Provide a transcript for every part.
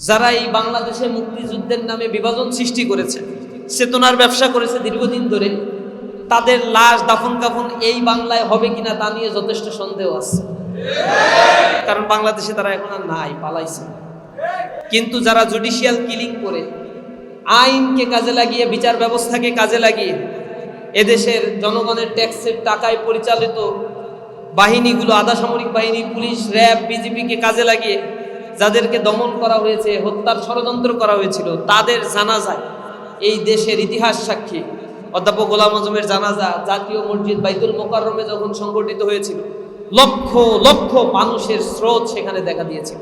যারা এই বাংলাদেশে মুক্তিযুদ্ধের নামে বিভাজন সৃষ্টি করেছে, চেতনার ব্যবসা করেছে দীর্ঘদিন ধরে, তাদের লাশ দাফন কাফন এই বাংলায় হবে কিনা তা নিয়ে যথেষ্ট সন্দেহ আছে। কারণ বাংলাদেশে তারা এখন আর নাই, পালাইছে। কিন্তু যারা জুডিশিয়াল কিলিং করে, আইনকে কাজে লাগিয়ে, বিচার ব্যবস্থাকে কাজে লাগিয়ে, এদেশের জনগণের ট্যাক্সের টাকায় পরিচালিত বাহিনীগুলো, আধা সামরিক বাহিনী, পুলিশ, র্যাব বিজেপিকে কাজে লাগিয়ে যাদেরকে দমন করা হয়েছে, হত্যার ষড়যন্ত্র করা হয়েছিল, তাদের জানাজায় এই দেশের ইতিহাস সাক্ষী। অধ্যাপক গোলাম আজমের জানাজা জাতীয় মসজিদ বাইতুল মোকাররমে যখন সংগঠিত হয়েছিল, লক্ষ লক্ষ মানুষের স্রোত সেখানে দেখা দিয়েছিল।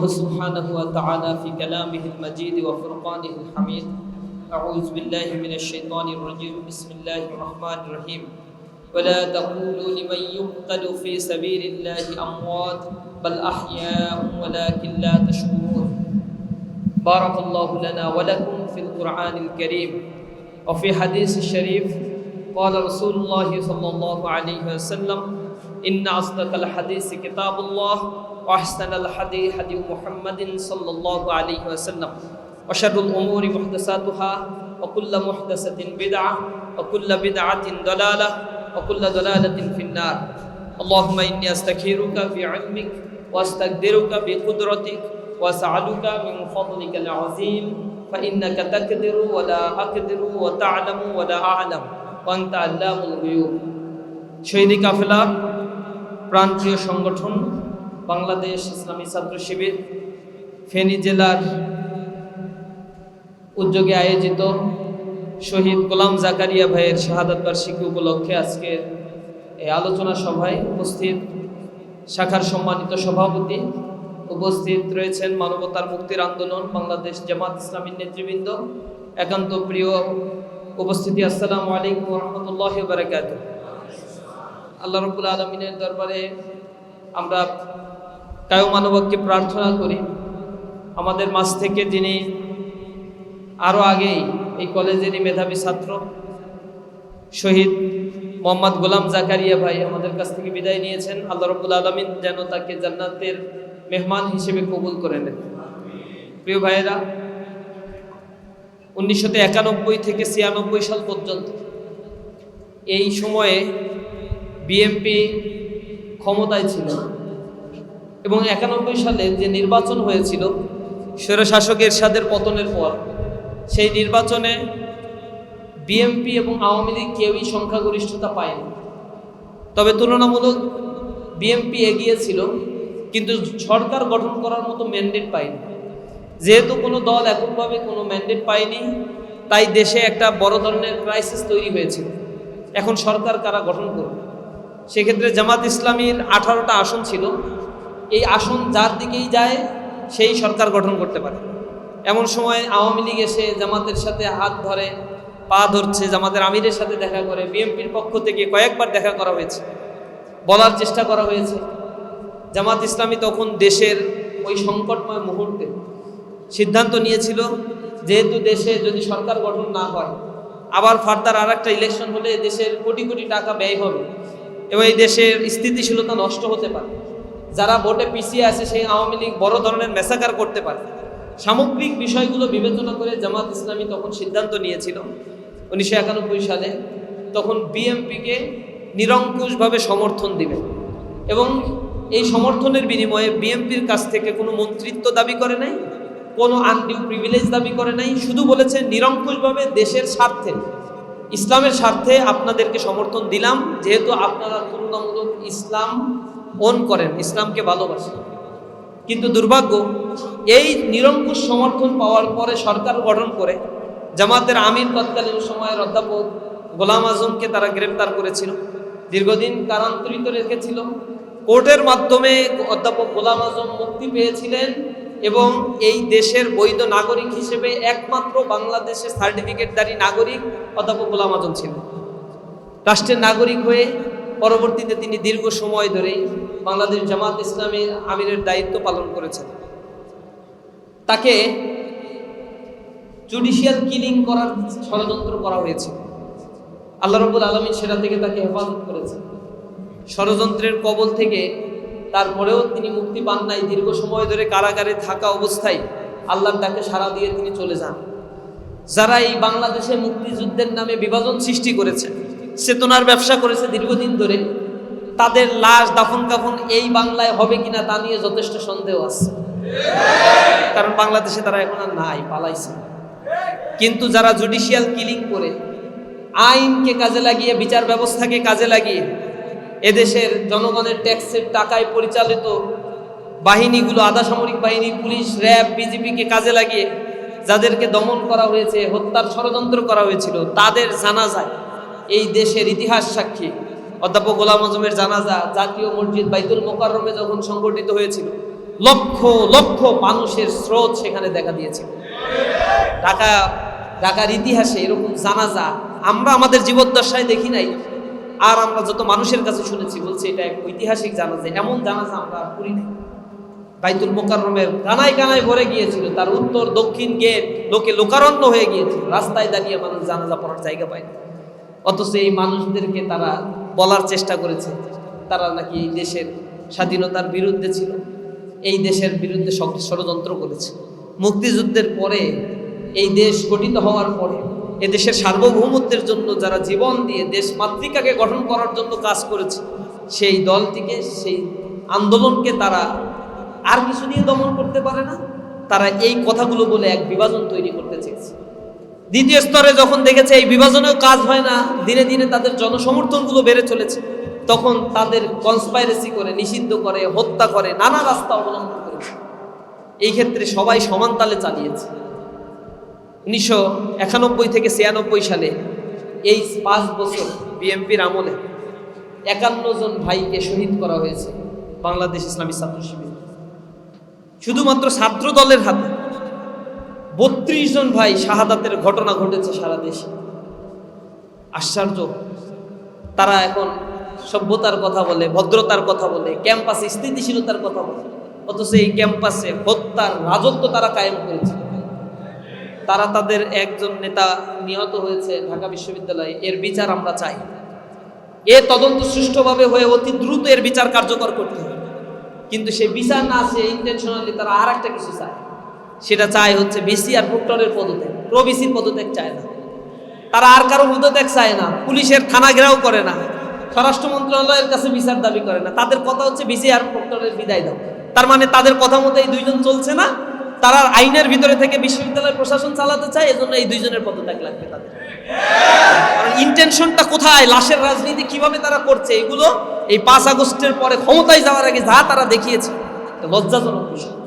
الله سبحانه وتعالى في كلامه المجيد وفرقانه الحميد. أعوذ بالله من الشيطان الرجيم. بسم الله الرحمن الرحيم. ولا تقولوا لمن يقتل في سبيل الله أموات بل أحياء ولكن لا تشكرون. بارك الله لنا ولكم في القرآن الكريم. وفي حديث الشريف قال رسول الله صلى الله عليه وسلم إن أصدق الحديث كتاب الله وأحسن الحديث حديث محمد صلى الله عليه وسلم وشر الأمور محدثاتها وكل محدثة بدعة وكل بدعة ضلالة وكل ضلالة في النار اللهم إني أستخيرك بعلمك وأستقدرك بقدرتك وأسألك من فضلك العظيم فإنك تقدر ولا أقدر وتعلم ولا أعلم وأنت علام الغيوب শহীদি কাফেলা প্রান্তীয় সংগঠন বাংলাদেশ ইসলামী ছাত্র শিবির ফেনী জেলার উদ্যোগে আয়োজিত শহীদ গোলাম জাকারিয়া ভাইয়ের শাহাদাত বার্ষিকী উপলক্ষে আজকে এই আলোচনা সভায় উপস্থিত শাখার সম্মানিত সভাপতি উপস্থিত রয়েছেন মানবতার মুক্তির আন্দোলন, বাংলাদেশ জামাত ইসলামীর নেতৃবৃন্দ, একান্ত প্রিয় উপস্থিতি, আসসালামু আলাইকুম রহমতুল্লাহ বারাকাত আল্লাহ রবুল আলমিনের দরবারে আমরা কায়ু মানবককে প্রার্থনা করি। আমাদের মাঝ থেকে যিনি আরও আগেই এই কলেজেরই মেধাবী ছাত্র, শহীদ মোহাম্মদ গোলাম জাকারিয়া ভাই আমাদের কাছ থেকে বিদায় নিয়েছেন। আল্লাহ রবুল আলমিন যেন তাকে জান্নাতের মেহমান হিসেবে কবুল করে নেন। প্রিয় ভাইয়েরা, উনিশশো একানব্বই থেকে ছিয়ানব্বই সাল পর্যন্ত এই সময়ে বিএমপি ক্ষমতায় ছিল। এবং একানব্বই সালে যে নির্বাচন হয়েছিল স্বৈরশাসক এরশাদের পতনের পর, সেই নির্বাচনে বিএমপি এবং আওয়ামী লীগ কেউই সংখ্যাগরিষ্ঠতা পায়নি। তবে তুলনামূলক বিএমপি এগিয়েছিল কিন্তু সরকার গঠন করার মতো ম্যান্ডেট পায়নি। যেহেতু কোনো দল এককভাবে কোনো ম্যান্ডেট পায়নি, তাই দেশে একটা বড় ধরনের ক্রাইসিস তৈরি হয়েছিল এখন সরকার কারা গঠন করবে? সেক্ষেত্রে জামাত ইসলামীর আঠারোটা আসন ছিল এই আসন যার দিকেই যায়, সেই সরকার গঠন করতে পারে। এমন সময় আওয়ামী লীগ এসে জামাতের সাথে হাত ধরে, পা ধরছে, জামাতের আমিরের সাথে দেখা করে, বিএনপির পক্ষ থেকে কয়েকবার দেখা করা হয়েছে, বলার চেষ্টা করা হয়েছে। জামাত ইসলামী তখন দেশের ওই সংকটময় মুহূর্তে সিদ্ধান্ত নিয়েছিল, যেহেতু দেশে যদি সরকার গঠন না হয়, আবার ফার্দার আর একটা ইলেকশন হলে দেশের কোটি কোটি টাকা ব্যয় হবে এবং এই দেশের স্থিতিশীলতা নষ্ট হতে পারে। যারা ভোটে পিছিয়ে আছে, সেই আওয়ামী লীগ বড় ধরনের মেসাকার করতে পারে। সামগ্রিক বিষয়গুলো বিবেচনা করে জামাত ইসলামী তখন সিদ্ধান্ত নিয়েছিল উনিশশো একানব্বই সালে। তখন বিএমপিকে নিরঙ্কুশভাবে সমর্থন দিবে। এবং এই সমর্থনের বিনিময়ে বিএমপির কাছ থেকে কোনো মন্ত্রিত্ব দাবি করে নাই, কোনো আনডিউ প্রিভিলেজ দাবি করে নাই, শুধু বলেছে নিরঙ্কুশভাবে দেশের স্বার্থে, ইসলামের স্বার্থে আপনাদেরকে সমর্থন দিলাম, যেহেতু আপনারা তুলনামূলক ইসলাম ওন করেন, ইসলামকে ভালোবাসেন কিন্তু দুর্ভাগ্য, এই নিরঙ্কুশ সমর্থন পাওয়ার পরে সরকার গঠন করে, জামাতের আমির তৎকালীন সময়ের অধ্যাপক গোলাম আজমকে তারা গ্রেপ্তার করেছিল। দীর্ঘদিন কারান্তরিত রেখেছিল। কোর্টের মাধ্যমে অধ্যাপক গোলাম আজম মুক্তি পেয়েছিলেন এবং এই দেশের বৈধ নাগরিক হিসেবে একমাত্র বাংলাদেশের সার্টিফিকেটধারী নাগরিক অধ্যাপক গোলাম আজম ছিলেন। রাষ্ট্রের নাগরিক হয়ে পরবর্তীতে তিনি দীর্ঘ সময় ধরে বাংলাদেশ জামাত ইসলামী আমিরের দায়িত্ব পালন করেছেন। তাকে জুডিশিয়াল কিলিং করার ষড়যন্ত্র করা হয়েছে। আল্লাহ রবুল আলমী সেটা থেকে তাকে হেফাজত করেছে ষড়যন্ত্রের কবল থেকে তারপরেও তিনি মুক্তি পান নাই। দীর্ঘ সময় ধরে কারাগারে থাকা অবস্থায় আল্লাহর তাকে সাড়া দিয়ে তিনি চলে যান। যারা এই বাংলাদেশে মুক্তিযুদ্ধের নামে বিভাজন সৃষ্টি করেছে, চেতনার ব্যবসা করেছে দীর্ঘদিন ধরে তাদের লাশ দাফন কাফন এই বাংলায় হবে কিনা তা নিয়ে যথেষ্ট সন্দেহ আছে। কারণ বাংলাদেশে তারা এখন আর নাই, পালাইছে। কিন্তু যারা জুডিশিয়াল কিলিং করে, আইনকে কাজে লাগিয়ে, বিচার ব্যবস্থাকে কাজে লাগিয়ে, এদেশের জনগণের ট্যাক্সের টাকায় পরিচালিত বাহিনীগুলো আধা সামরিক বাহিনী, পুলিশ, র্যাব, বিজেপিকে কাজে লাগিয়ে যাদেরকে দমন করা হয়েছে, হত্যার ষড়যন্ত্র করা হয়েছিল, তাদের জানা যায় এই দেশের ইতিহাস সাক্ষী অধ্যাপক গোলাম আজমের জানাজা জাতীয় মসজিদ বাইতুল মোকাররমে যখন সংগঠিত হয়েছিল, লক্ষ লক্ষ মানুষের স্রোত সেখানে দেখা দিয়েছিল ঢাকা, ঢাকার ইতিহাসে এরকম জানাজা আমরা আমাদের জীবদ্দশায় দেখি নাই, আর আমরা যত মানুষের কাছে শুনেছি, বলছে এটা এক ঐতিহাসিক জানাজা, এমন জানাজা আমরা করি নাই বাইতুল মোকাররমের কানায় কানায় ভরে গিয়েছিল, তার উত্তর, দক্ষিণ গেট লোকে লোকারণ্য হয়ে গিয়েছিল, রাস্তায় দাঁড়িয়ে মানুষ জানাজা পড়ার জায়গা পায় না। অথচ এই মানুষদেরকে তারা বলার চেষ্টা করেছে, তারা নাকি এই দেশের স্বাধীনতার বিরুদ্ধে ছিল, এই দেশের বিরুদ্ধে ষড়যন্ত্র করেছে। মুক্তিযুদ্ধের পরে, এই দেশ গঠিত হওয়ার পরে এ দেশের সার্বভৌমত্বের জন্য যারা জীবন দিয়ে দেশ মাতৃকাকে গঠন করার জন্য কাজ করেছে, সেই দলটিকে, সেই আন্দোলনকে তারা আর কিছু দিয়ে দমন করতে পারে না। তারা এই কথাগুলো বলে এক বিভাজন তৈরি করতে চেয়েছে। দ্বিতীয় স্তরে যখন দেখেছে এই বিভাজনেও কাজ হয় না দিনে দিনে তাদের জনসমর্থনগুলো বেড়ে চলেছে, তখন তাদের কনসপাইরেসি করে, নিষিদ্ধ করে, হত্যা করে, নানা রাস্তা অবলম্বন করেছে। এই ক্ষেত্রে সবাই সমান তালে চালিয়েছে। উনিশশো একানব্বই থেকে ছিয়ানব্বই সালে এই পাঁচ বছর বিএনপির আমলে একান্ন জন ভাইকে শহীদ করা হয়েছে বাংলাদেশ ইসলামী ছাত্র শিবির। শুধুমাত্র ছাত্র দলের হাতে বত্রিশ জন ভাই শাহাদাতের ঘটনা ঘটেছে সারা দেশে। আশ্চর্য। তারা এখন সভ্যতার কথা বলে, ভদ্রতার কথা বলে, ক্যাম্পাসে স্থিতিশীলতার কথা বলে। অথচ এই ক্যাম্পাসে হত্যার রাজত্ব তারা কায়েম করেছে তারা তাদের একজন নেতা নিহত হয়েছে ঢাকা বিশ্ববিদ্যালয়ে। এর বিচার আমরা চাই। এ তদন্ত সুষ্ঠুভাবে হয়ে অতি দ্রুত এর বিচার কার্যকর করতে হবে। কিন্তু সে বিচার না সে ইন্টেনশনালি তারা আর একটা কিছু চায়। সেটা চায় হচ্ছে বিসি আর প্রক্টরের পদত্যাগ। প্রবিসির পদত্যাগ চায় না। তারা আর কারও পদত্যাগ চায় না। পুলিশের থানা ঘেরাও করে না। স্বরাষ্ট্র মন্ত্রণালয়ের কাছে বিচার দাবি করে না। তাদের কথা হচ্ছে বিসি আর প্রক্টরের বিদায় দাও। তার মানে তাদের কথা মতো এই দুইজন চলছে না। তারা আইনের ভিতরে থেকে বিশ্ববিদ্যালয়ের প্রশাসন চালাতে চায়, এজন্য এই দুইজনের পদত্যাগ লাগবে তাদের। কারণ ইন্টেনশনটা কোথায়? লাশের রাজনীতি কীভাবে তারা করছে? এগুলো এই পাঁচ আগস্টের পরে ক্ষমতায় যাওয়ার আগে যা তারা দেখিয়েছে লজ্জাজনক বিষয়।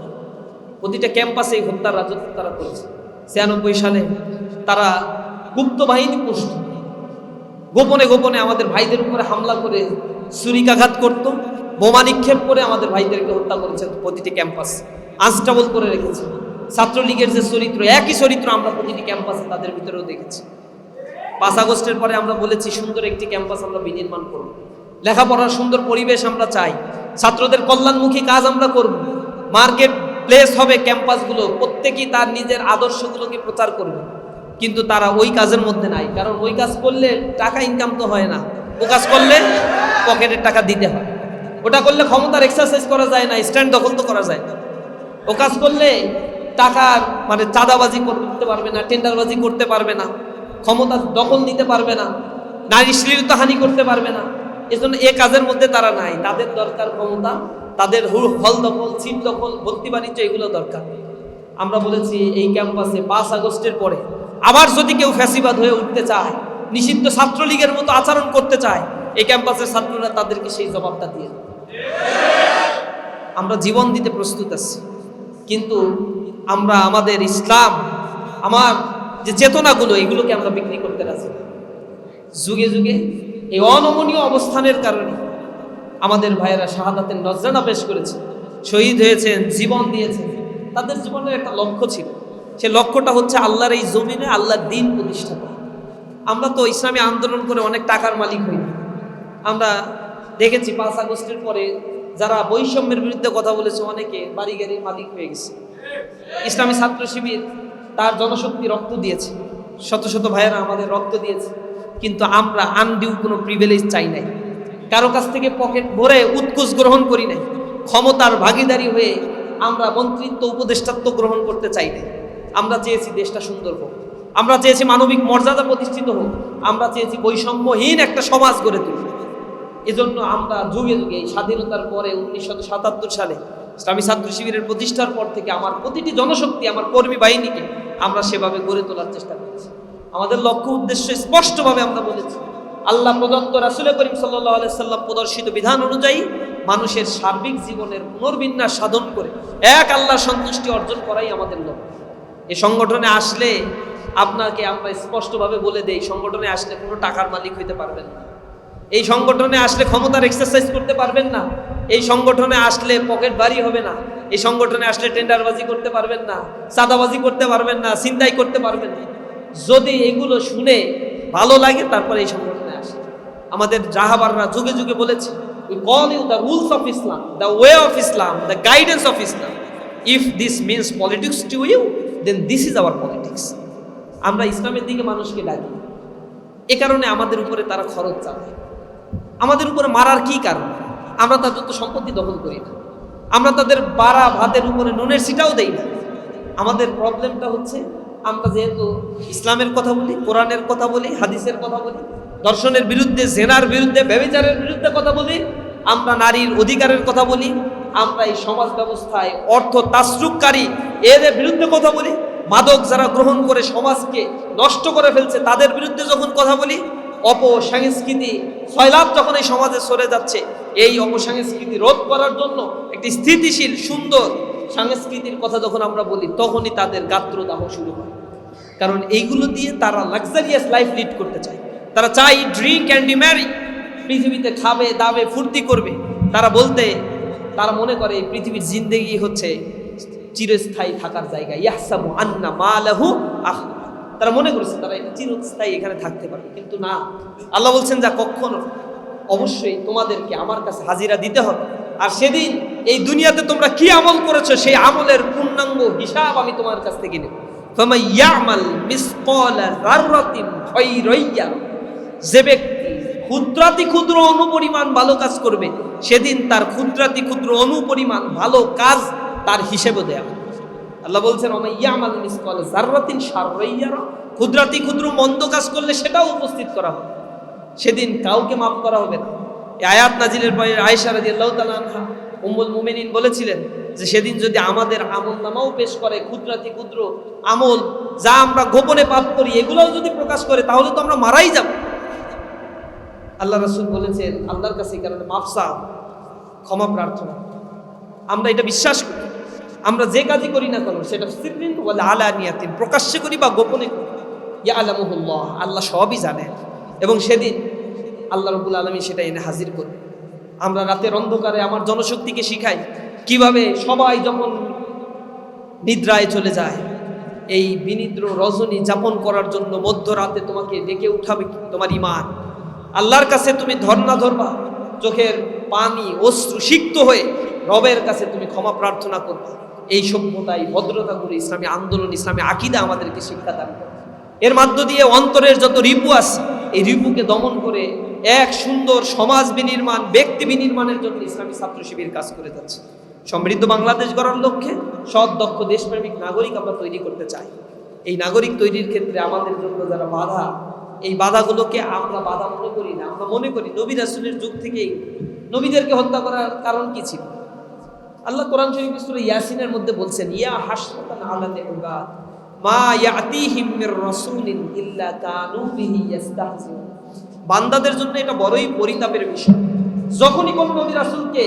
প্রতিটা ক্যাম্পাসে এই হত্যার রাজত্ব তারা করেছে। ছিয়ানব্বই সালে তারা গুপ্ত বাহিনী পুষ্ট। গোপনে গোপনে আমাদের ভাইদের উপরে হামলা করে ছুরিকাঘাত করত। বোমা নিক্ষেপ করে আমাদের ভাইদেরকে হত্যা করেছে প্রতিটি ক্যাম্পাস। আনস্টাবল করে রেখেছে। ছাত্রলীগের যে চরিত্র, একই চরিত্র আমরা প্রতিটি ক্যাম্পাসে তাদের ভিতরেও দেখেছি। পাঁচ আগস্টের পরে আমরা বলেছি, সুন্দর একটি ক্যাম্পাস আমরা বিনির্মাণ করব। লেখাপড়ার সুন্দর পরিবেশ আমরা চাই। ছাত্রদের কল্যাণমুখী কাজ আমরা করব। মার্কেট প্লেস হবে ক্যাম্পাসগুলো প্রত্যেকেই তার নিজের আদর্শগুলোকে প্রচার করবে। কিন্তু তারা ওই কাজের মধ্যে নাই, কারণ ওই কাজ করলে টাকা ইনকাম তো হয় না। ও কাজ করলে পকেটের টাকা দিতে হয়। ওটা করলে ক্ষমতার এক্সারসাইজ করা যায় না স্ট্যান্ড দখল তো করা যায় না। ও কাজ করলে টাকার মানে চাঁদাবাজি করতে পারবে না টেন্ডারবাজি করতে পারবে না, ক্ষমতা দখল নিতে পারবে না, নারী শ্লীলতা হানি করতে পারবে না। এজন্য এ কাজের মধ্যে তারা নাই, তাদের দরকার ক্ষমতা তাদের হল দখল সিট দখল, ভর্তি বাণিজ্য, এগুলো দরকার। আমরা বলেছি, এই ক্যাম্পাসে পাঁচ আগস্টের পরে আবার যদি কেউ ফ্যাসিবাদ হয়ে উঠতে চায়, নিষিদ্ধ ছাত্রলীগের মতো আচরণ করতে চায়, এই ক্যাম্পাসের ছাত্ররা তাদেরকে সেই জবাবটা দিয়ে আমরা জীবন দিতে প্রস্তুত আছি, কিন্তু আমরা, আমাদের ইসলাম, আমার যে চেতনাগুলো, এগুলোকে আমরা বিক্রি করতে রাজি যুগে যুগে এই অনমনীয় অবস্থানের কারণে আমাদের ভাইয়েরা শাহাদাতের নজরানা পেশ করেছে, শহীদ হয়েছেন, জীবন দিয়েছেন। তাদের জীবনের একটা লক্ষ্য ছিল। সে লক্ষ্যটা হচ্ছে আল্লাহর এই জমিনে আল্লাহর দিন প্রতিষ্ঠা করা। আমরা তো ইসলামী আন্দোলন করে অনেক টাকার মালিক হই আমরা দেখেছি পাঁচ আগস্টের পরে যারা বৈষম্যের বিরুদ্ধে কথা বলেছে, অনেকে বাড়ি গাড়ির মালিক হয়ে গেছে। ইসলামী ছাত্র শিবির তার জনশক্তি রক্ত দিয়েছে। শত শত ভাইয়েরা আমাদের রক্ত দিয়েছে। কিন্তু আমরা আনডিউ কোনো প্রিভিলেজ চাই নাই। কারও কাছ থেকে পকেট ভরে উৎকুচ গ্রহণ করি নাই। ক্ষমতার ভাগিদারি হয়ে আমরা মন্ত্রিত্ব, উপদেষ্টাত্ব গ্রহণ করতে চাই নাই। আমরা চেয়েছি দেশটা সুন্দর হোক। আমরা চেয়েছি মানবিক মর্যাদা প্রতিষ্ঠিত হোক। আমরা চেয়েছি বৈষম্যহীন একটা সমাজ গড়ে তুলি। এজন্য আমরা যুগে যুগে, স্বাধীনতার পরে উনিশশো সাতাত্তর সালে ইসলামী ছাত্র শিবিরের প্রতিষ্ঠার পর থেকে আমার প্রতিটি জনশক্তি, আমার কর্মী বাহিনীকে আমরা সেভাবে গড়ে তোলার চেষ্টা করেছি। আমাদের লক্ষ্য উদ্দেশ্য স্পষ্টভাবে আমরা বলেছি আল্লাহ প্রদত্ত রাসুল করিম সাল্লাহ সাল্লাম প্রদর্শিত বিধান অনুযায়ী মানুষের সার্বিক জীবনের পুনর্বিন্যাস সাধন করে এক আল্লাহ সন্তুষ্টি অর্জন করাই আমাদের লক্ষ্য। এই সংগঠনে আসলে আপনাকে আমরা স্পষ্টভাবে বলে দেই, সংগঠনে আসলে কোনো টাকার মালিক হইতে পারবেন না। এই সংগঠনে আসলে ক্ষমতার এক্সারসাইজ করতে পারবেন না। এই সংগঠনে আসলে পকেট বাড়ি হবে না। এই সংগঠনে আসলে টেন্ডারবাজি করতে পারবেন না। চাঁদাবাজি করতে পারবেন না। চিন্তাই করতে পারবেন না। যদি এগুলো শুনে ভালো লাগে, তারপরে এই সংগঠনে আমাদের জাহাবাররা যুগে যুগে বলেছে we call you the rules of Islam the way of Islam the guidance of Islam if this means politics to you then this is our politics আমরা ইসলামের দিকে মানুষকে ডাকি। এ কারণে আমাদের উপরে তারা খরচ চালায়। আমাদের উপরে মারার কি কারণ? আমরা তাদের তো সম্পত্তি দখল করি না। আমরা তাদের বাড়া ভাতের উপরে নুনের সিটাও দেই না। আমাদের প্রবলেমটা হচ্ছে, আমরা যেহেতু ইসলামের কথা বলি, কোরআনের কথা বলি, হাদিসের কথা বলি দর্শনের বিরুদ্ধে, জেনার বিরুদ্ধে, ব্যবিচারের বিরুদ্ধে কথা বলি, আমরা নারীর অধিকারের কথা বলি, আমরা এই সমাজ ব্যবস্থায় অর্থ তাসরুককারী এদের বিরুদ্ধে কথা বলি, মাদক যারা গ্রহণ করে সমাজকে নষ্ট করে ফেলছে, তাদের বিরুদ্ধে যখন কথা বলি, অপসংস্কৃতি সয়লাভ যখন এই সমাজে সরে যাচ্ছে, এই অপসংস্কৃতি রোধ করার জন্য একটি স্থিতিশীল, সুন্দর সংস্কৃতির কথা যখন আমরা বলি, তখনই তাদের গাত্রদাহ শুরু হয়। কারণ এইগুলো দিয়ে তারা লাক্সারিয়াস লাইফ লিড করতে চায়। তারা চাই ড্রিঙ্ক অ্যান্ড ম্যারি পৃথিবীতে খাবে, দাবে, ফুর্তি করবে। তারা বলতে, তারা মনে করে পৃথিবীর জিন্দেগি হচ্ছে চিরস্থায়ী থাকার জায়গা। ইয়াহসামু আন্না মালাহু আহ তারা মনে করেছে তারা চিরস্থায়ী এখানে থাকতে পারবে, কিন্তু না। আল্লাহ বলছেন, যা কখনো অবশ্যই তোমাদেরকে আমার কাছে হাজিরা দিতে হবে। আর সেদিন এই দুনিয়াতে তোমরা কি আমল করেছ, সেই আমলের পূর্ণাঙ্গ হিসাব আমি তোমার কাছ থেকে নেব। ফামা ইয়ামাল মিসকালা যাররাতিন খায়রাইয়া যে ব্যক্তি ক্ষুদ্রাতি ক্ষুদ্র অনুপরিমাণ ভালো কাজ করবে, সেদিন তার ক্ষুদ্রাতি ক্ষুদ্র অনুপরিমাণ ভালো কাজ তার হিসেবে দেয়া। আল্লাহ বলছেন ইয়ামাল মিসকাল জাররাতিন শাররাইয়ারা। ক্ষুদ্রাতি ক্ষুদ্র মন্দ কাজ করলে সেটাও উপস্থিত করা হবে। সেদিন কাউকে মাফ করা হবে না। আয়াত নাজিলের পরে আয়েশা রাদিয়াল্লাহু তাআলা আনহা, উম্মুল মুমিনিন বলেছিলেন যে, সেদিন যদি আমাদের আমল নামাও পেশ করে ক্ষুদ্রাতি ক্ষুদ্র আমল, যা আমরা গোপনে পাপ করি, এগুলোও যদি প্রকাশ করে, তাহলে তো আমরা মারাই যাব। আল্লাহ রাসূল বলেছেন, আল্লাহর কাছে কারণে মাফসা ক্ষমা প্রার্থনা আমরা এটা বিশ্বাস করি। আমরা যে কাজই করি না কেন, সেটা সিরিন বলে আলা নিয়াতিন, প্রকাশ্যে করি বা গোপনে করি। ইয়া আলামুল্লাহ আল্লাহ সবই জানেন। এবং সেদিন আল্লাহ রবুল আলমী সেটা এনে হাজির করবে আমরা রাতের অন্ধকারে আমার জনশক্তিকে শিখাই কীভাবে সবাই যখন নিদ্রায় চলে যায়, এই বিনিদ্র রজনী যাপন করার জন্য মধ্যরাতে তোমাকে ডেকে উঠাবে? তোমার ইমান আল্লাহর কাছে তুমি ধর্ণা ধরবা, চোখের পানি, অশ্রু সিক্ত হয়ে রবের কাছে তুমি ক্ষমা প্রার্থনা করবে। এই সভ্যতা, এই ভদ্রতাগুলো ইসলামী আন্দোলন, ইসলামী আকিদা আমাদেরকে শিক্ষা দান করে। এর মাধ্য দিয়ে অন্তরের যত রিপু আছে, এই রিপুকে দমন করে এক সুন্দর সমাজ বিনির্মাণ, ব্যক্তি বিনির্মাণের জন্য ইসলামী ছাত্র শিবির কাজ করে যাচ্ছে। সমৃদ্ধ বাংলাদেশ গড়ার লক্ষ্যে সৎ, দক্ষ, দেশপ্রেমিক নাগরিক আমরা তৈরি করতে চাই। এই নাগরিক তৈরির ক্ষেত্রে আমাদের জন্য যারা বাধা এই বাধাগুলোকে আমরা বাধা মনে করি না, আমরা মনে করি নবী রাসুলের যুগ থেকেই নবীদেরকে হত্যা করার কারণ কি ছিল? আল্লাহ কোরআন শরীফ সূরা ইয়াসিনের মধ্যে বলছেন, ইয়া হাসরাতান আলাল মা ইয়াতিহিম মির রাসূলিন ইল্লা কানু বিহি বান্দাদের জন্য এটা বড়ই পরিতাপের বিষয়। যখনই কোন নবী রাসূলকে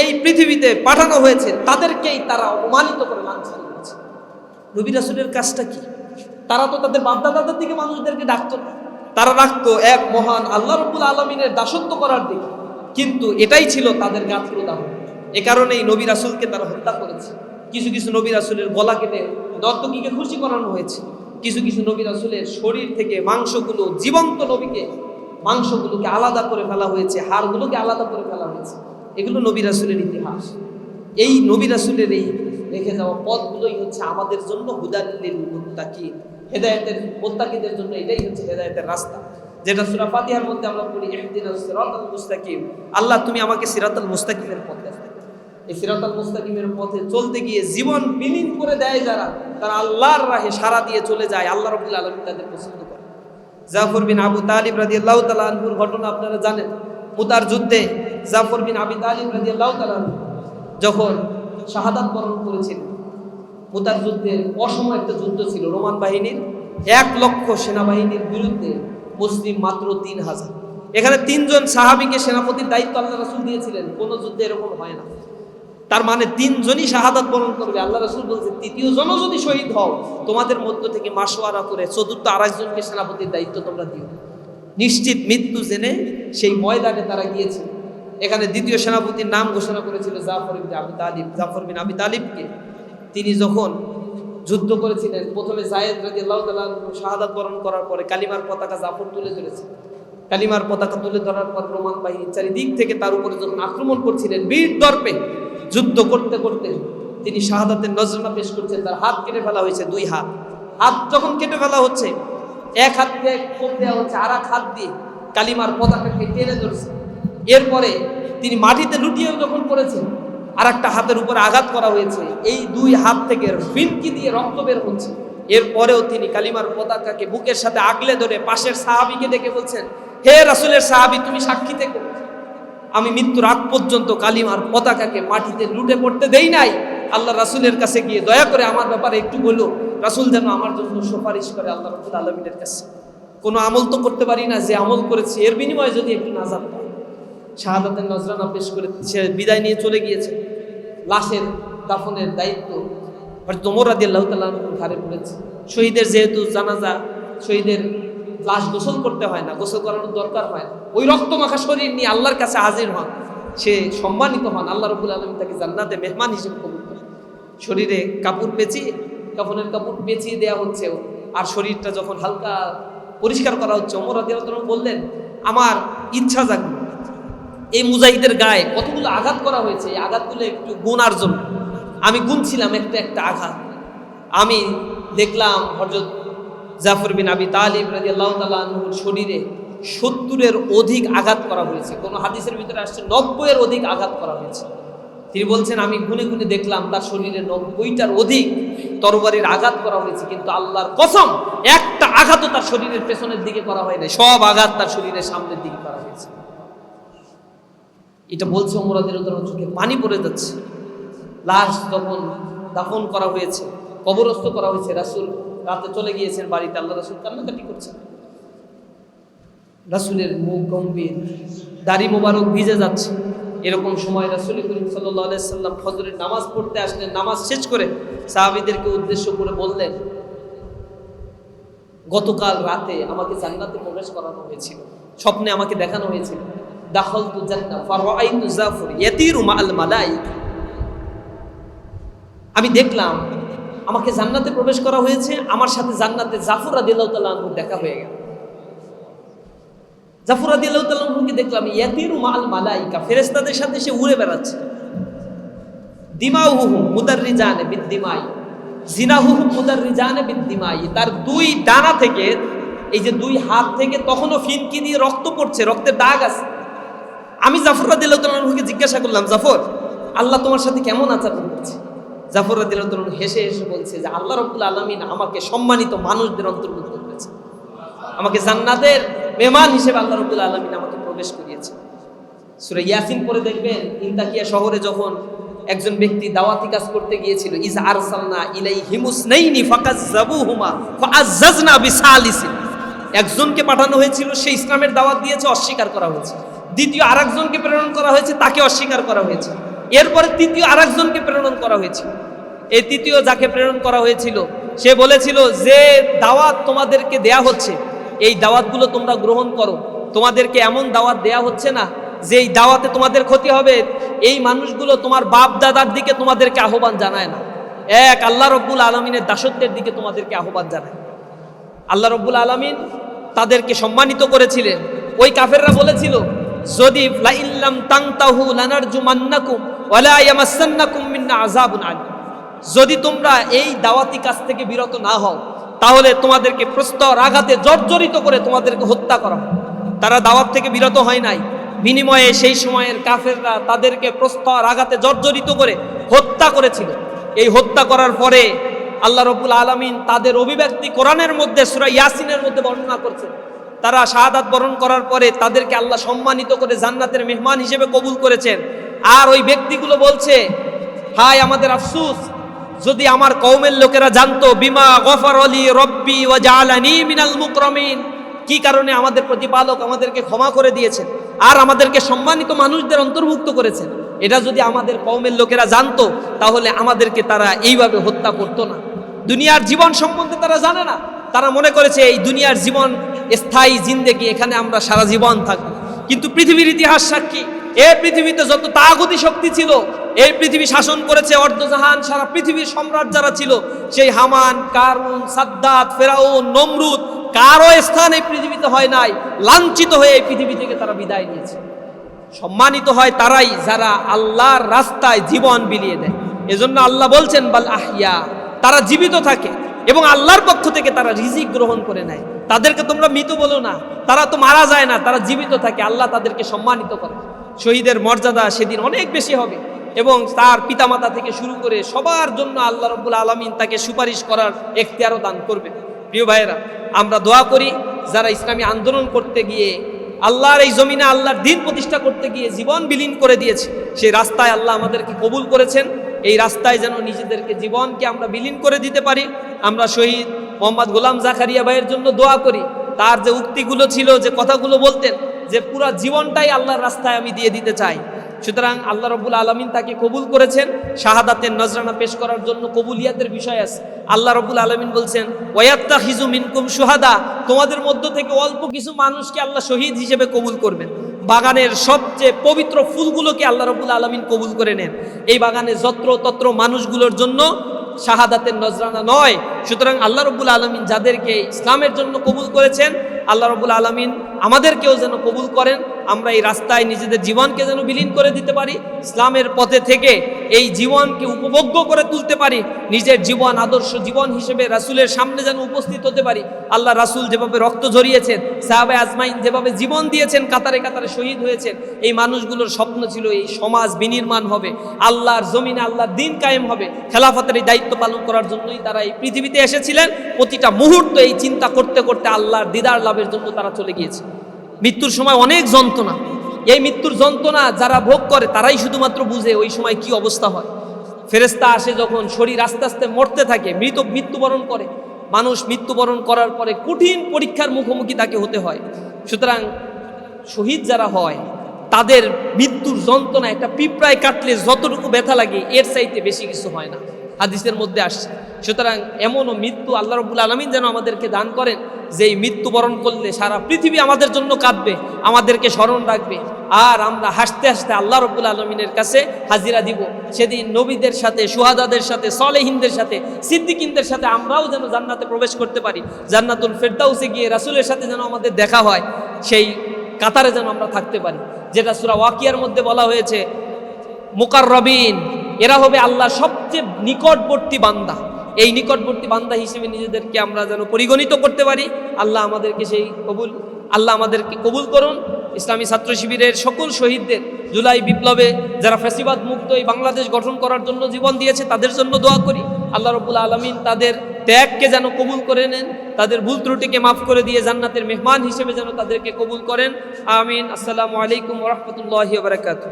এই পৃথিবীতে পাঠানো হয়েছে, তাদেরকেই তারা অপমানিত করে লাঞ্ছনা করেছে। নবী রাসূলের কাজটা কি? তারা তো তাদের বাপদাদাদের দিকে মানুষদেরকে ডাকতো। না তারা ডাকতো এক মহান আল্লাহ রব্বুল আলমিনের দাসত্ব করার দিকে। কিন্তু এটাই ছিল তাদের গাত্র এ কারণেই নবী রাসুলকে তারা হত্যা করেছে। কিছু কিছু নবী রাসূলের গলা কেটে নর্তকীকে খুশি করানো হয়েছে। কিছু কিছু নবী রাসূলের শরীর থেকে মাংসগুলো, জীবন্ত নবীকে, মাংসগুলোকে আলাদা করে ফেলা হয়েছে, হাড়গুলোকে আলাদা করে ফেলা হয়েছে। এগুলো নবী রাসূলের ইতিহাস। এই নবী রাসূলের এই রেখে যাওয়া পথগুলোই হচ্ছে আমাদের জন্য হুদাল্লিল মুত্তাকি হেদায়েতের মুত্তাকিদের জন্য এটাই হচ্ছে হেদায়েতের রাস্তা। যেটা সূরা ফাতিহার মধ্যে আমরা বলি ইহদিনাস সিরাতাল মুস্তাকিম। আল্লাহ, তুমি আমাকে সিরাতাল মুস্তাকিমের পথে এই সিরাতাল মুস্তাকিমের পথে চলতে গিয়ে জীবন বিলীন করে দেয় যারা, তারা আল্লাহর রাহে সারা দিয়ে চলে যায়, আল্লাহ রাব্বুল আলামিন তাদের পছন্দ করে। জাফর বিন আবু তালিব রাদিয়াল্লাহু তাআলা আনহুর ঘটনা আপনারা জানেন। মুতার যুদ্ধে জাফর বিন আবি তালিব রাদিয়াল্লাহু তাআলা আনহু যখন শাহাদাত বরণ করেছিলেন মুতার যুদ্ধের অসম একটা যুদ্ধ ছিল রোমান বাহিনীর। এক লক্ষ সেনাবাহিনীর বিরুদ্ধে মুসলিম মাত্র তিন হাজার। এখানে তিনজন সাহাবিকে সেনাপতির দায়িত্ব আল্লাহ রাসুল দিয়েছিলেন। কোনো যুদ্ধে এরকম হয় না। তার মানে তিনজনই শাহাদাত বরণ করবে। আল্লাহ রাসূল বলছে তৃতীয় জনও যদি শহীদ হও, তোমাদের মধ্য থেকে মাসোয়ারা করে চতুর্থ আরেকজনকে সেনাপতির দায়িত্ব তোমরা দিও। নিশ্চিত মৃত্যু জেনে সেই ময়দানে তারা গিয়েছে এখানে দ্বিতীয় সেনাপতির নাম ঘোষণা করেছিল জাফর বিন আবি তালিব। জাফর বিন আবি তালিবকে তিনি যখন যুদ্ধ করেছিলেন, প্রথমে জায়েদ রাজি আল্লাহ শাহাদাত বরণ করার পরে কালিমার পতাকা জাফর তুলে ধরেছে কালিমার পতাকা তুলে ধরার পর রোমান বাহিনী চারিদিক থেকে তার উপরে যখন আক্রমণ করছিলেন, বীর দর্পে যুদ্ধ করতে করতে তিনি শাহাদাতের নজরানা পেশ করছেন, তার হাত কেটে ফেলা হয়েছে দুই হাত। হাত যখন কেটে ফেলা হচ্ছে, এক হাত দিয়ে কোপ দেওয়া হচ্ছে আর এক হাত দিয়ে কালিমার পতাকাকে টেনে ধরছে। এরপরে তিনি মাটিতে লুটিয়েও যখন পড়েছেন আর একটা হাতের উপরে আঘাত করা হয়েছে। এই দুই হাত থেকে ফিনকি দিয়ে রক্ত বের হচ্ছে। এরপরেও তিনি কালিমার পতাকাকে বুকের সাথে আগলে ধরে পাশের সাহাবিকে ডেকে বলছেন, হে রাসুলের সাহাবি, তুমি সাক্ষী থেকো। আমি মৃত্যুর আগ পর্যন্ত কালিমার পতাকাকে মাটিতে লুটে পড়তে দেই নাই। আল্লাহ রাসুলের কাছে গিয়ে দয়া করে আমার ব্যাপারে একটু বলো। রাসুল যেন আমার জন্য সুপারিশ করে আল্লাহ রবুল আলমিনের কাছে। কোনো আমল তো করতে পারি না, যে আমল করেছি, এর বিনিময়ে যদি একটু নাজাদ পাই। শাহাদাতের নজরানা পেশ করে সে বিদায় নিয়ে চলে গিয়েছে। লাশের দাফনের দায়িত্ব। হয়তো তোমর রাদি আল্লাহ তাল্লাহ ঘাড়ে পড়েছে শহীদের যেহেতু জানাজা, শহীদের লাশ গোসল করতে হয় না, গোসল করানোর দরকার হয় না। ওই রক্তমাখা শরীর নিয়ে আল্লাহর কাছে হাজির হন। সে সম্মানিত হন, আল্লাহ রবুল আলমী তাকে জান্নাতে মেহমান হিসেবে কবুল করেন। শরীরে কাপড় পেঁচিয়ে কাপড়ের কাপড় পেঁচিয়ে দেওয়া হচ্ছে আর শরীরটা যখন হালকা পরিষ্কার করা হচ্ছে অমর রাদি বললেন, আমার ইচ্ছা জাগলো এই মুজাহিদের গায়ে কতগুলো আঘাত করা হয়েছে? এই আঘাতগুলো একটু গুনার জন্য। আমি গুনছিলাম একটা একটা আঘাত। আমি দেখলাম হজরত জাফর বিন আবি তালিব রাজি আল্লাহ তালুর শরীরে সত্তরের অধিক আঘাত করা হয়েছে। কোনো হাদিসের ভিতরে আসছে নব্বইয়ের অধিক আঘাত করা হয়েছে। তিনি বলছেন, আমি গুনে গুনে দেখলাম তার শরীরে নব্বইটার অধিক তরবারির আঘাত করা হয়েছে, কিন্তু আল্লাহর কসম একটা আঘাতও তার শরীরের পেছনের দিকে করা হয় না সব আঘাত তার শরীরের সামনের দিকে করা হয়েছে। এটা বলছে উদাহরণ চোখে পানি পড়ে যাচ্ছে। লাশ তখন দাফন করা হয়েছে, কবরস্থ করা হয়েছে। রাসুল রাতে চলে গিয়েছেন বাড়িতে, আল্লাহ রাসুল কান্নাকাটি করছেন। রাসুলের মুখ গম্ভীর, দাড়ি মোবারক ভিজে যাচ্ছে। এরকম সময় রাসুল করিম সাল্লাম ফজরের নামাজ পড়তে আসলেন। নামাজ শেষ করে সাহাবিদেরকে উদ্দেশ্য করে বললেন, গতকাল রাতে আমাকে জান্নাতে প্রবেশ করানো হয়েছিল। স্বপ্নে আমাকে দেখানো হয়েছিল। জাফর, ইয়াতিরু মাআল মালাইকা। আমি দেখলাম, আমাকে জান্নাতে প্রবেশ করা হয়েছে, আমার সাথে জান্নাতে জাফর আনহু দেখা হয়ে গেল। জাফর আনহুকে দেখলাম, ইয়াতিরু মাআল মালাইকা, ফেরেশতাদের সাথে সে উড়ে বেড়াচ্ছে। দিমাউহুম মুদাররিজানে বিদ্দিমাই জিনাহুহুম মুদাররিজানে বিদ্দিমাই। তার দুই ডানা থেকে, এই যে দুই হাত থেকে তখনও ফিনকি দিয়ে রক্ত পড়ছে রক্তের দাগ আছে। আমি জাফর রাদিল্লাহকে জিজ্ঞাসা করলাম, জাফর, আল্লাহ তোমার সাথে কেমন আচরণ করছে? জাফর রাদিল্লাহ হেসে হেসে বলছে যে, আল্লাহ রব্বুল আলমিন আমাকে সম্মানিত মানুষদের অন্তর্ভুক্ত করেছে। আমাকে জান্নাতের মেহমান হিসেবে আল্লাহ রব্বুল আলমিন আমাকে প্রবেশ করিয়েছে। সুরে ইয়াসিন পরে দেখবেন, ইন্তাকিয়া শহরে যখন একজন ব্যক্তি দাওয়াতি কাজ করতে গিয়েছিল, ইজ আরসালনা ইলাই হিমুসনাইনি ফাকাজ্জাবুহুমা ফাআজ্জাজনা বিসালিসিন। একজনকে পাঠানো হয়েছিল, সে ইসলামের দাওয়াত দিয়েছে, অস্বীকার করা হয়েছে। দ্বিতীয় আরেকজনকে প্রেরণ করা হয়েছে, তাকে অস্বীকার করা হয়েছে। এরপরে তৃতীয় আরেকজনকে প্রেরণ করা হয়েছে। এই তৃতীয় যাকে প্রেরণ করা হয়েছিল, সে বলেছিল, যে দাওয়াত তোমাদেরকে দেয়া হচ্ছে, এই দাওয়াতগুলো তোমরা গ্রহণ করো। তোমাদেরকে এমন দাওয়াত দেয়া হচ্ছে না, যে এই দাওয়াতে তোমাদের ক্ষতি হবে। এই মানুষগুলো তোমার বাপ দাদার দিকে তোমাদেরকে আহ্বান জানায় না। এক, আল্লাহ রব্বুল আলমিনের দাসত্বের দিকে তোমাদেরকে আহ্বান জানায়। আল্লাহ রব্বুল আলমিন তাদেরকে সম্মানিত করেছিলেন। ওই কাফেররা বলেছিল যদি ওয়ালা যদি তোমরা এই দাওয়াতি কাজ থেকে বিরত না হও, তাহলে তোমাদেরকে প্রস্তর আঘাতে জর্জরিত করে তোমাদেরকে হত্যা করা। তারা দাওয়াত থেকে বিরত হয় নাই। বিনিময়ে সেই সময়ের কাফেররা তাদেরকে প্রস্তর আঘাতে জর্জরিত করে হত্যা করেছিল। এই হত্যা করার পরে আল্লাহ রবুল আলমিন তাদের অভিব্যক্তি কোরআনের মধ্যে, সুরা ইয়াসিনের মধ্যে বর্ণনা করছে তারা শাহাদাত বরণ করার পরে তাদেরকে আল্লাহ সম্মানিত করে জান্নাতের মেহমান হিসেবে কবুল করেছেন। আর ওই ব্যক্তিগুলো বলছে হাই আমাদের আফসুস, যদি আমার কওমের লোকেরা জানতো, বিমা গফর অলি রব্বি ও জালানি মিনাল মুকরমিন। কি কারণে আমাদের প্রতিপালক আমাদেরকে ক্ষমা করে দিয়েছেন আর আমাদেরকে সম্মানিত মানুষদের অন্তর্ভুক্ত করেছেন? এটা যদি আমাদের কওমের লোকেরা জানতো, তাহলে আমাদেরকে তারা এইভাবে হত্যা করতো না। দুনিয়ার জীবন সম্বন্ধে তারা জানে না। তারা মনে করেছে, এই দুনিয়ার জীবন স্থায়ী জিন্দেগি, এখানে আমরা সারা জীবন থাকব। কিন্তু পৃথিবীর ইতিহাস সাক্ষী, এই পৃথিবীতে যত তাগতি শক্তি ছিল, এই পৃথিবী শাসন করেছে অর্ধজাহান, সারা পৃথিবীর সম্রাট যারা ছিল, সেই হামান, কারুন, সাদ্দাত, ফেরাউন, নমরুদ, কারও স্থান এই পৃথিবীতে হয় নাই। লাঞ্ছিত হয়ে এই পৃথিবী থেকে তারা বিদায় নিয়েছে। সম্মানিত হয় তারাই যারা আল্লাহর রাস্তায় জীবন বিলিয়ে দেয়। এজন্য আল্লাহ বলছেন, বাল আহিয়া তারা জীবিত থাকে এবং আল্লাহর পক্ষ থেকে তারা রিজিক গ্রহণ করে নেয়। তাদেরকে তোমরা মৃত বলো না। তারা তো মারা যায় না, তারা জীবিত থাকে, আল্লাহ তাদেরকে সম্মানিত করে। শহীদের মর্যাদা সেদিন অনেক বেশি হবে এবং তার পিতামাতা থেকে শুরু করে সবার জন্য আল্লাহ রব্বুল আলমিন তাকে সুপারিশ করার এখতিয়ারও দান করবে। প্রিয় ভাইয়েরা, আমরা দোয়া করি, যারা ইসলামী আন্দোলন করতে গিয়ে, আল্লাহর এই জমিনে আল্লাহর দিন প্রতিষ্ঠা করতে গিয়ে জীবন বিলীন করে দিয়েছে, সেই রাস্তায় আল্লাহ আমাদেরকে কবুল করেছেন। এই রাস্তায় যেন নিজেদেরকে জীবনকে আমরা বিলীন করে দিতে পারি, আমরা শহীদ মোহাম্মদ গোলাম জাকারিয়া ভাইয়ের জন্য দোয়া করি। তার যে উক্তিগুলো ছিল, যে কথাগুলো বলতেন, যে পুরো জীবনটাই আল্লাহর রাস্তায় আমি দিয়ে দিতে চাই। সুতরাং আল্লাহ রব্বুল আলমিন তাকে কবুল করেছেন। শাহাদাতের নজরানা পেশ করার জন্য কবুলিয়াতের বিষয় আছে। আল্লাহ রব্বুল আলমিন বলছেন ওয়াত্তা হিজু মিনকুম সুহাদা তোমাদের মধ্য থেকে অল্প কিছু মানুষকে আল্লাহ শহীদ হিসেবে কবুল করবেন। বাগানের সবচেয়ে পবিত্র ফুলগুলোকে আল্লাহ রবুল আলমিন কবুল করে নেন। এই বাগানে যত্র তত্র মানুষগুলোর জন্য শাহাদাতের নজরানা নয়। সুতরাং আল্লাহ রবুল আলমিন যাদেরকে ইসলামের জন্য কবুল করেছেন, আল্লাহ রবুল আলমিন আমাদেরকেও যেন কবুল করেন। আমরা এই রাস্তায় নিজেদের জীবনকে যেন বিলীন করে দিতে পারি, ইসলামের পথে থেকে এই জীবনকে উপভোগ্য করে তুলতে পারি, নিজের জীবন, আদর্শ জীবন হিসেবে রাসুলের সামনে যেন উপস্থিত হতে পারি। আল্লাহ রাসুল যেভাবে রক্ত ঝরিয়েছেন সাহাবে আজমাইন যেভাবে জীবন দিয়েছেন, কাতারে কাতারে শহীদ হয়েছেন, এই মানুষগুলোর স্বপ্ন ছিল এই সমাজ বিনির্মাণ হবে, আল্লাহর জমিনে আল্লাহর দিন কায়েম হবে। খেলাফতের এই দায়িত্ব পালন করার জন্যই তারা এই পৃথিবীতে এসেছিলেন। প্রতিটা মুহূর্ত এই চিন্তা করতে করতে আল্লাহর দিদার লাভের জন্য তারা চলে গিয়েছে। মৃত্যুর সময় অনেক যন্ত্রণা। এই মৃত্যুর যন্ত্রণা যারা ভোগ করে, তারাই শুধুমাত্র বুঝে ওই সময় কি অবস্থা হয়। ফেরেস্তা আসে যখন শরীর আস্তে আস্তে মরতে থাকে, মৃত, মৃত্যুবরণ করে। মানুষ মৃত্যুবরণ করার পরে কঠিন পরীক্ষার মুখোমুখি তাকে হতে হয়। সুতরাং শহীদ যারা হয়, তাদের মৃত্যুর যন্ত্রণা একটা পিঁপড়ায় কাটলে যতটুকু ব্যথা লাগে, এর চাইতে বেশি কিছু হয় না। হাদিসের মধ্যে আসছে। সুতরাং এমনও মৃত্যু আল্লাহ রবুল আলমিন যেন আমাদেরকে দান করেন যে এই মৃত্যুবরণ করলে সারা পৃথিবী আমাদের জন্য কাঁদবে, আমাদেরকে স্মরণ রাখবে। আর আমরা হাসতে হাসতে আল্লাহ রবুল আলমিনের কাছে হাজিরা দিব। সেদিন নবীদের সাথে, সুহাদাদের সাথে, সলেহিনদের সাথে, সিদ্দিকিনদের সাথে আমরাও যেন জান্নাতে প্রবেশ করতে পারি। জান্নাতুল ফেরদাউসে গিয়ে রাসুলের সাথে যেন আমাদের দেখা হয়, সেই কাতারে যেন আমরা থাকতে পারি। যেটা সুরা ওয়াকিয়ার মধ্যে বলা হয়েছে মুকার রবিন এরা হবে আল্লাহ সবচেয়ে নিকটবর্তী বান্দা। এই নিকটবর্তী বান্দা হিসেবে নিজেদেরকে আমরা যেন পরিগণিত করতে পারি। আল্লাহ আমাদেরকে সেই কবুল, আল্লাহ আমাদেরকে কবুল করুন। ইসলামী ছাত্র শিবিরের সকল শহীদদের জুলাই বিপ্লবে যারা ফ্যাসিবাদ মুক্ত এই বাংলাদেশ গঠন করার জন্য জীবন দিয়েছে, তাদের জন্য দোয়া করি। আল্লাহ রবুল আলমিন তাদের ত্যাগকে যেন কবুল করে নেন, তাদের ভুল ত্রুটিকে মাফ করে দিয়ে জান্নাতের মেহমান হিসেবে যেন তাদেরকে কবুল করেন। আমিন। আসসালামু আলাইকুম রহমতুল্লাহ বারকাত